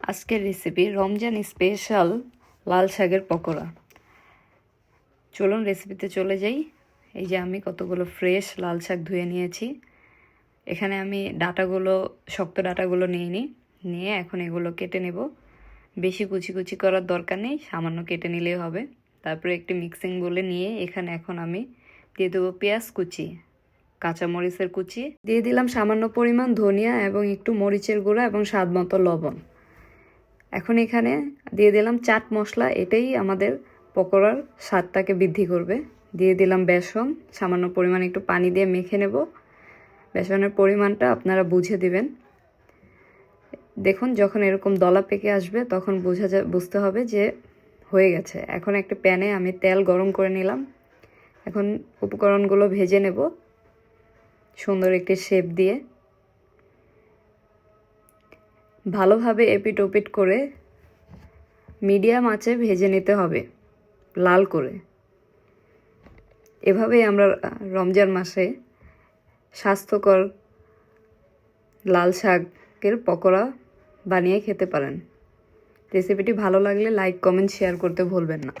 আজকের recipe Ramzan special লাল শাকের পকোড়া। চলুন রেসিপিতে চলে যাই। এই যে আমি কতগুলো ফ্রেশ লাল শাক ধুয়ে নিয়েছি। এখানে আমি ডাটাগুলো, শক্ত ডাটাগুলো নিয়ে নিই নিয়ে এখন এগুলো কেটে নেব। বেশি কুচি কুচি করার দরকার নেই, সামান্য কেটে নিলেই হবে। তারপরে একটি মিক্সিং বলে নিয়ে এখানে এখন আমি দিয়ে দেবো পেঁয়াজ কুচি, কাঁচামরিচের কুচি। দিয়ে দিলাম সামান্য পরিমাণ ধনিয়া এবং একটু মরিচের গুঁড়া এবং স্বাদ মতো লবণ। এখন এখানে দিয়ে দিলাম চাট মশলা, এটাই আমাদের পকোড়ার স্বাদটাকে বৃদ্ধি করবে। দিয়ে দিলাম বেসন, সামান্য পরিমাণ একটু পানি দিয়ে মেখে নেব। বেসনের পরিমাণটা আপনারা বুঝে দিবেন। দেখুন, যখন এরকম দলা পেকে আসবে, তখন বোঝা যা, বুঝতে হবে যে হয়ে গেছে। এখন একটা প্যানে আমি তেল গরম করে নিলাম। এখন উপকরণগুলো ভেজে নেব সুন্দর একটি শেপ দিয়ে। ভালোভাবে এপিট ওপিট করে মিডিয়াম আঁচে ভেজে নিতে হবে, লাল করে। এভাবেই আমরা রমজান মাসে স্বাস্থ্যকর লাল শাকের পকোড়া বানিয়ে খেতে পারেন। রেসিপিটি ভালো লাগলে লাইক, কমেন্ট, শেয়ার করতে ভুলবেন না।